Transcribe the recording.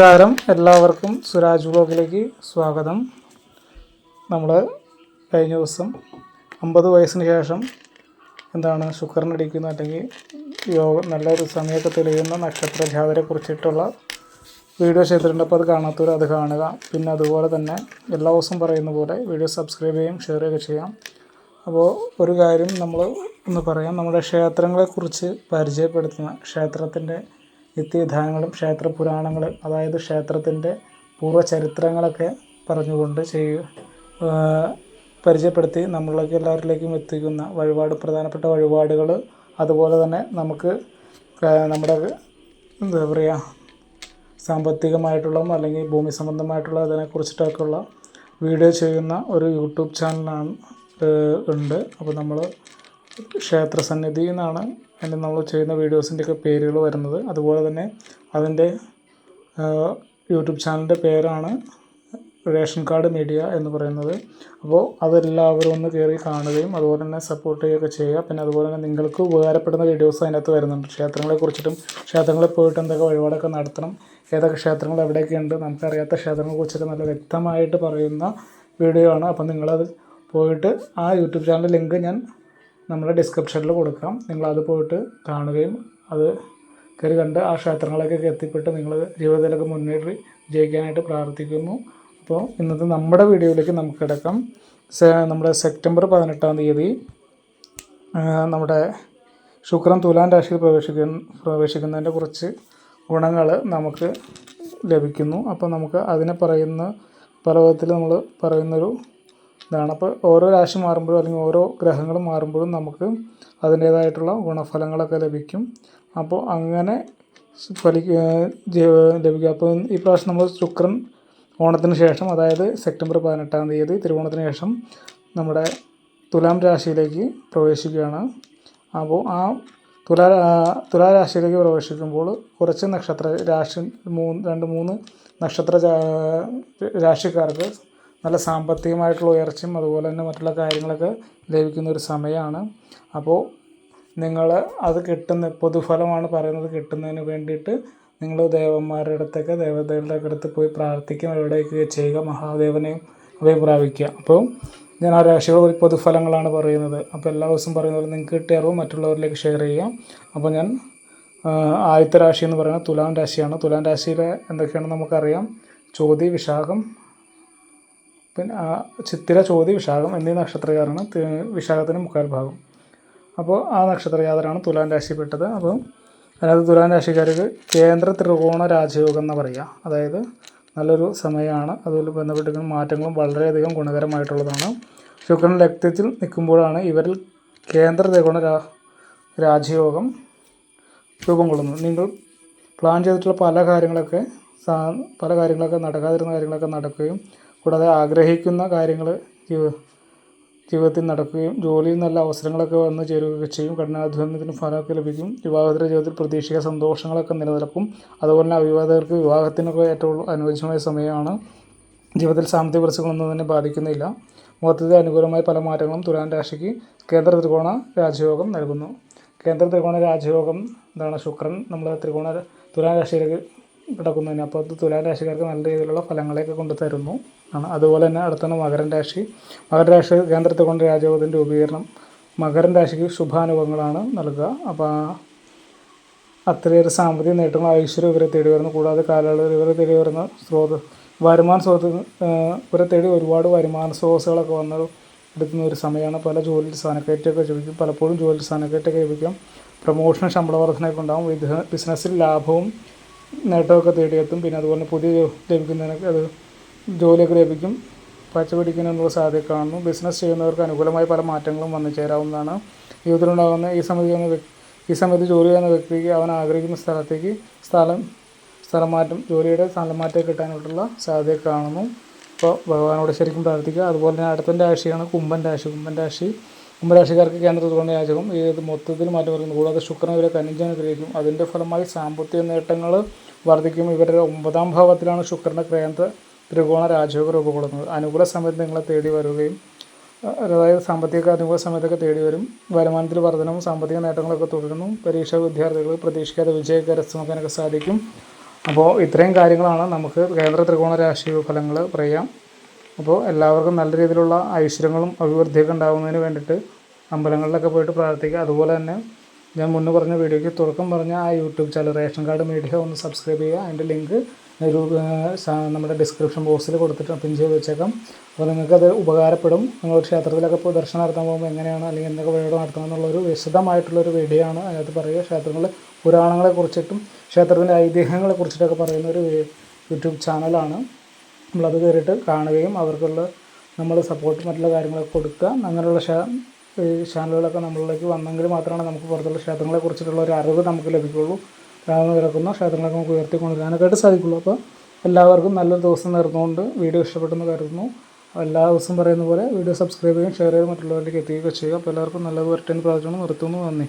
നമസ്കാരം. എല്ലാവർക്കും സുരാജ് വ്ളോഗിലേക്ക് സ്വാഗതം. നമ്മൾ കഴിഞ്ഞ ദിവസം അമ്പത് വയസ്സിന് ശേഷം എന്താണ് ശുക്രനടിക്കുന്ന അല്ലെങ്കിൽ യോഗ നല്ലൊരു സമയത്ത് തെളിയുന്ന നക്ഷത്ര ജാതരെ കുറിച്ചിട്ടുള്ള വീഡിയോ ചെയ്തിട്ടുണ്ട്. അപ്പോൾ അത് കാണാത്തവർ അത് കാണുക. പിന്നെ അതുപോലെ തന്നെ എല്ലാ ദിവസവും പറയുന്ന പോലെ വീഡിയോ സബ്സ്ക്രൈബ് ചെയ്യും ഷെയർ ചെയ്യുക ചെയ്യാം. അപ്പോൾ ഒരു കാര്യം നമ്മൾ ഒന്ന് പറയാം. നമ്മുടെ ക്ഷേത്രങ്ങളെക്കുറിച്ച് പരിചയപ്പെടുത്തുന്ന ക്ഷേത്രത്തിന്റെ നിത്യവിധാനങ്ങളും ക്ഷേത്ര പുരാണങ്ങൾ അതായത് ക്ഷേത്രത്തിന്റെ പൂർവചരിത്രങ്ങളൊക്കെ പറഞ്ഞുകൊണ്ട് ചെയ്യ. പരിചയപ്പെടുത്തി നമ്മളിലേക്ക് എല്ലാവരിലേക്കും എത്തിക്കുന്ന വഴിപാട് പ്രധാനപ്പെട്ട വഴിപാടുകൾ അതുപോലെ തന്നെ നമുക്ക് നമ്മുടെ എന്താ പറയുക സാമ്പത്തികമായിട്ടുള്ള അല്ലെങ്കിൽ ഭൂമി സംബന്ധമായിട്ടുള്ള ഇതിനെക്കുറിച്ചിട്ടൊക്കെയുള്ള വീഡിയോ ചെയ്യുന്ന ഒരു യൂട്യൂബ് ചാനലാണ് ഉണ്ട്. അപ്പോൾ നമ്മൾ ക്ഷേത്ര സന്നിധി എന്നാണ് അതിന്റെ നമ്മൾ ചെയ്യുന്ന വീഡിയോസിന്റെയൊക്കെ പേരുകൾ വരുന്നത്. അതുപോലെ തന്നെ അതിന്റെ യൂട്യൂബ് ചാനലിന്റെ പേരാണ് റേഷൻ കാർഡ് മീഡിയ എന്ന് പറയുന്നത്. അപ്പോൾ അതെല്ലാവരും ഒന്ന് കയറി കാണുകയും അതുപോലെ തന്നെ സപ്പോർട്ട് ചെയ്യുകയൊക്കെ ചെയ്യുക. പിന്നെ അതുപോലെ തന്നെ നിങ്ങൾക്ക് ഉപകാരപ്പെടുന്ന വീഡിയോസ് അതിനകത്ത് വരുന്നുണ്ട്. ക്ഷേത്രങ്ങളെ കുറിച്ചിട്ടും ക്ഷേത്രങ്ങളിൽ പോയിട്ട് എന്തൊക്കെ വഴിപാടൊക്കെ നടത്തണം ഏതൊക്കെ ക്ഷേത്രങ്ങൾ എവിടെയൊക്കെയുണ്ട് നമുക്കറിയാത്ത ക്ഷേത്രങ്ങളെ കുറിച്ചൊക്കെ നല്ല വ്യക്തമായിട്ട് പറയുന്ന വീഡിയോ ആണ്. അപ്പം നിങ്ങളത് പോയിട്ട് ആ യൂട്യൂബ് ചാനൽ ലിങ്ക് ഞാൻ നമ്മുടെ ഡിസ്ക്രിപ്ഷനിൽ കൊടുക്കാം. നിങ്ങളത് പോയിട്ട് കാണുകയും അത് കയറി കണ്ട് ആ ക്ഷേത്രങ്ങളിലേക്കൊക്കെ എത്തിപ്പെട്ട് നിങ്ങൾ ജീവിതത്തിലൊക്കെ മുന്നേറി വിജയിക്കാനായിട്ട് പ്രാർത്ഥിക്കുന്നു. അപ്പോൾ ഇന്നത്തെ നമ്മുടെ വീഡിയോയിലേക്ക് നമുക്ക് കിടക്കാം. നമ്മുടെ സെപ്റ്റംബർ പതിനെട്ടാം തീയതി നമ്മുടെ ശുക്രൻ തുലാൻ രാശിയിൽ പ്രവേശിക്കുന്ന പ്രവേശിക്കുന്നതിന്റെ കുറച്ച് ഗുണങ്ങൾ നമുക്ക് ലഭിക്കുന്നു. അപ്പോൾ നമുക്ക് അതിനെ പറയുന്ന പല വിധത്തിൽ നമ്മൾ പറയുന്നൊരു ഇതാണ്. അപ്പോൾ ഓരോ രാശി മാറുമ്പോഴും അല്ലെങ്കിൽ ഓരോ ഗ്രഹങ്ങൾ മാറുമ്പോഴും നമുക്ക് അതിന്റേതായിട്ടുള്ള ഗുണഫലങ്ങളൊക്കെ ലഭിക്കും. അപ്പോൾ അങ്ങനെ ഫലിക്ക ലഭിക്കും. അപ്പോൾ ഈ പ്രാവശ്യം നമ്മൾ ശുക്രൻ ഓണത്തിന് ശേഷം അതായത് സെപ്റ്റംബർ പതിനെട്ടാം തീയതി തിരുവോണത്തിന് ശേഷം നമ്മുടെ തുലാം രാശിയിലേക്ക് പ്രവേശിക്കുകയാണ്. അപ്പോൾ ആ തുലാ തുലാരാശിയിലേക്ക് പ്രവേശിക്കുമ്പോൾ കുറച്ച് നക്ഷത്ര രാശി മൂന്ന് രണ്ട് മൂന്ന് നക്ഷത്ര രാശിക്കാർക്ക് നല്ല സാമ്പത്തികമായിട്ടുള്ള ഉയർച്ചയും അതുപോലെ തന്നെ മറ്റുള്ള കാര്യങ്ങളൊക്കെ ലഭിക്കുന്ന ഒരു സമയമാണ്. അപ്പോൾ നിങ്ങൾ അത് കിട്ടുന്ന പൊതുഫലമാണ് പറയുന്നത് കിട്ടുന്നതിന് വേണ്ടിയിട്ട് നിങ്ങൾ ദേവന്മാരുടെ അടുത്തൊക്കെ ദേവതകളുടെ അടുത്ത് പോയി പ്രാർത്ഥിക്കുക എവിടേക്ക് ചെയ്യുക മഹാദേവനെയും അവയെ പ്രാപിക്കുക. അപ്പോൾ ഞാൻ ആ ഒരു പൊതുഫലങ്ങളാണ് പറയുന്നത്. അപ്പോൾ എല്ലാ ദിവസവും പറയുന്നത് നിങ്ങൾക്ക് കിട്ടിയ അറിവ് മറ്റുള്ളവരിലേക്ക് ഷെയർ ചെയ്യാം അപ്പോൾ ഞാൻ ആദ്യത്തെ രാശി എന്ന് പറയുന്നത് തുലാം രാശിയാണ്. തുലാം രാശിയിലെ എന്തൊക്കെയാണെന്ന് നമുക്കറിയാം. ചോതി വിശാഖം പിന്നെ ചിത്തിര ചോതി വിശാഖം എന്നീ നക്ഷത്രക്കാരാണ് വിശാഖത്തിന്റെ മുക്കാൽ ഭാഗം അപ്പോൾ ആ നക്ഷത്രജാതരാണ് തുലാം രാശിപ്പെട്ടത് അപ്പം അതിനകത്ത് തുലാൻ രാശിക്കാർക്ക് കേന്ദ്ര ത്രികോണ രാജയോഗം എന്ന് പറയുക. അതായത് നല്ലൊരു സമയമാണ്. അതുപോലെ ബന്ധപ്പെട്ടിരിക്കുന്ന മാറ്റങ്ങളും വളരെയധികം ഗുണകരമായിട്ടുള്ളതാണ്. ശുക്രൻ ലഗ്നത്തിൽ നിൽക്കുമ്പോഴാണ് ഇവരിൽ കേന്ദ്ര ത്രികോണ രാ രാജയോഗം രൂപം കൊള്ളുന്നത്. നിങ്ങൾ പ്ലാൻ ചെയ്തിട്ടുള്ള പല കാര്യങ്ങളൊക്കെ പല കാര്യങ്ങളൊക്കെ നടക്കാതിരുന്ന കാര്യങ്ങളൊക്കെ നടക്കുകയും കൂടാതെ ആഗ്രഹിക്കുന്ന കാര്യങ്ങൾ ജീവ ജീവിതത്തിൽ നടക്കുകയും ജോലിയിൽ നല്ല അവസരങ്ങളൊക്കെ വന്നു ചേരുകയൊക്കെ ചെയ്യും. കഠിനാധ്വാനത്തിന് ഫലമൊക്കെ ലഭിക്കും. വിവാഹത്തിന്റെ ജീവിതത്തിൽ പ്രതീക്ഷിക്ക സന്തോഷങ്ങളൊക്കെ നിലനിൽക്കും. അതുപോലെ തന്നെ അവിവാഹിതർക്ക് വിവാഹത്തിനൊക്കെ ഏറ്റവും അനുയോജ്യമായ സമയമാണ്. ജീവിതത്തിൽ സാമ്പത്തിക പ്രശ്നങ്ങളൊന്നും തന്നെ ബാധിക്കുന്നില്ല. മൊത്തത്തിൽ അനുകൂലമായ പല മാറ്റങ്ങളും തുലാൻ രാശിക്ക് കേന്ദ്ര ത്രികോണ രാജയോഗം നൽകുന്നു. കേന്ദ്ര ത്രികോണ രാജയോഗം എന്താണ് ശുക്രൻ. നമ്മൾ ത്രികോണ തുലാൻ രാശിയിലേക്ക് കിടക്കുന്നതിന്. അപ്പോൾ അത് തുലാൻ രാശിക്കാർക്ക് നല്ല രീതിയിലുള്ള ഫലങ്ങളെയൊക്കെ കൊണ്ട് തരുന്നു ആണ്. അതുപോലെ തന്നെ അടുത്താണ് മകരം രാശി. മകര രാശി കേന്ദ്രത്തെ കൊണ്ട് രാജയോഗത്തിന്റെ രൂപീകരണം മകരം രാശിക്ക് ശുഭാനുഭവങ്ങളാണ് നൽകുക. അപ്പോൾ അത്രയേറെ സാമ്പത്തിക നേട്ടങ്ങൾ ഐശ്വര്യം ഇവരെ തേടി വരുന്നു. കൂടാതെ കാലയളവിൽ ഇവരെ തേടി വരുന്ന സ്രോത വരുമാന സ്രോത ഇവരെ തേടി ഒരുപാട് വരുമാന സ്രോതസ്സുകളൊക്കെ വന്ന് എടുക്കുന്ന ഒരു സമയമാണ്. പല ജോലി സ്ഥാനക്കയറ്റമൊക്കെ ലഭിക്കും. പലപ്പോഴും ജോലി സ്ഥാനക്കയറ്റമൊക്കെ ലഭിക്കും. പ്രൊമോഷൻ ശമ്പള വർധനയൊക്കെ ഉണ്ടാകും ബിസിനസ്സിൽ ലാഭവും നേട്ടമൊക്കെ തേടിയെത്തും. പിന്നെ അതുപോലെ പുതിയ ലഭിക്കുന്നതിനൊക്കെ അത് ജോലിയൊക്കെ ലഭിക്കും. പച്ച പിടിക്കുന്നതിനുള്ള സാധ്യത കാണുന്നു. ബിസിനസ് ചെയ്യുന്നവർക്ക് അനുകൂലമായ പല മാറ്റങ്ങളും വന്നു ചേരാവുന്നതാണ്. ജീവിതത്തിലുണ്ടാകുന്ന ഈ സമയത്ത് ചെയ്യുന്ന ഈ സമയത്ത് ജോലി ചെയ്യുന്ന വ്യക്തിക്ക് അവൻ ആഗ്രഹിക്കുന്ന സ്ഥലത്തേക്ക് സ്ഥലം സ്ഥലം മാറ്റം ജോലിയുടെ സ്ഥലം മാറ്റം കിട്ടാനായിട്ടുള്ള സാധ്യത കാണുന്നു. അപ്പോൾ ഭഗവാനോട് ശരിക്കും പ്രാർത്ഥിക്കുക. അതുപോലെ തന്നെ അടുത്ത രാശിയാണ് കുംഭൻ രാശി. കുംഭൻ രാശി കുംഭരാശിക്കാർക്ക് കേന്ദ്ര രാജകം ഇത് മൊത്തത്തിൽ മാറ്റം വരുന്നു. കൂടാതെ ശുക്രൻ ഇവരെ കന്നിജനത്തിലേക്കും അതിന്റെ ഫലമായി സാമ്പത്തിക നേട്ടങ്ങൾ വർദ്ധിക്കും. ഇവരുടെ ഒമ്പതാം ഭാവത്തിലാണ് ശുക്രന്റെ കേന്ദ്ര ത്രികോണ രാജയോഗം രൂപം കൊള്ളുന്നത് അനുകൂല സമയത്ത് നിങ്ങളെ തേടി വരികയും അതായത് സാമ്പത്തിക അനുകൂല സമയത്തൊക്കെ തേടി വരും. വരുമാനത്തിൽ വർധനവും സാമ്പത്തിക നേട്ടങ്ങളൊക്കെ തുടരുന്നു. പരീക്ഷാ വിദ്യാർത്ഥികൾ പ്രതീക്ഷിക്കാതെ വിജയം കരസ്ഥമാക്കാനൊക്കെ സാധിക്കും. അപ്പോൾ ഇത്രയും കാര്യങ്ങളാണ് നമുക്ക് കേന്ദ്ര ത്രികോണ രാശി ഫലങ്ങൾ പറയാം. അപ്പോൾ എല്ലാവർക്കും നല്ല രീതിയിലുള്ള ഐശ്വര്യങ്ങളും അഭിവൃദ്ധിയൊക്കെ ഉണ്ടാകുന്നതിന് വേണ്ടിയിട്ട് അമ്പലങ്ങളിലൊക്കെ പോയിട്ട് പ്രാർത്ഥിക്കുക. അതുപോലെ തന്നെ ഞാൻ മുന്നേ പറഞ്ഞ വീഡിയോയ്ക്ക് തുടക്കം പറഞ്ഞ ആ YouTube channel ration card media ഒന്ന് സബ്സ്ക്രൈബ് ചെയ്യുക. അതിന്റെ ലിങ്ക് ഒരു നമ്മുടെ ഡിസ്ക്രിപ്ഷൻ ബോക്സിൽ കൊടുത്തിട്ട് പിൻ ചെയ്ത് വെച്ചേക്കാം. അപ്പോൾ നിങ്ങൾക്കത് ഉപകാരപ്പെടും. നിങ്ങൾ ക്ഷേത്രത്തിലൊക്കെ പോയി ദർശനം നടത്താൻ പോകുമ്പോൾ എങ്ങനെയാണ് അല്ലെങ്കിൽ എന്തൊക്കെ വഴിയോട് നടത്തണം എന്നുള്ളൊരു വിശദമായിട്ടുള്ളൊരു വീഡിയോ ആണ് അതിനകത്ത് പറയുക. ക്ഷേത്രങ്ങൾ പുരാണങ്ങളെ കുറിച്ചിട്ടും ക്ഷേത്രത്തിന്റെ ഐതിഹ്യങ്ങളെ കുറിച്ചിട്ടൊക്കെ പറയുന്ന ഒരു യൂട്യൂബ് ചാനലാണ്. നമ്മളത് കയറിയിട്ട് കാണുകയും അവർക്കുള്ള നമ്മൾ സപ്പോർട്ട് മറ്റുള്ള കാര്യങ്ങളൊക്കെ കൊടുക്കുക. അങ്ങനെയുള്ള ചാനലുകളൊക്കെ നമ്മളിലേക്ക് വന്നെങ്കിൽ മാത്രമാണ് നമുക്ക് പുറത്തുള്ള ക്ഷേത്രങ്ങളെ കുറിച്ചിട്ടുള്ള ഒരു അറിവ് നമുക്ക് ലഭിക്കുള്ളൂ താഴ്ന്നു കിടക്കുന്ന ക്ഷേത്രങ്ങളൊക്കെ നമുക്ക് ഉയർത്തിക്കൊണ്ടുവരാനൊക്കെയായിട്ട് സാധിക്കുള്ളൂ. അപ്പോൾ എല്ലാവർക്കും നല്ലൊരു ദിവസം നേർന്നുകൊണ്ട് വീഡിയോ ഇഷ്ടപ്പെട്ടെന്ന് കരുതുന്നു. എല്ലാ ദിവസവും പറയുന്ന പോലെ വീഡിയോ സബ്സ്ക്രൈബ് ചെയ്യുകയും ഷെയർ ചെയ്ത് മറ്റുള്ളവരിലേക്ക് എത്തിക്കുകയൊക്കെ ചെയ്യുക. അപ്പോൾ എല്ലാവർക്കും നല്ലത് വരട്ടെ എന്ന് പ്രാർത്ഥിച്ചുകൊണ്ട് നിർത്തുന്നു. നന്ദി.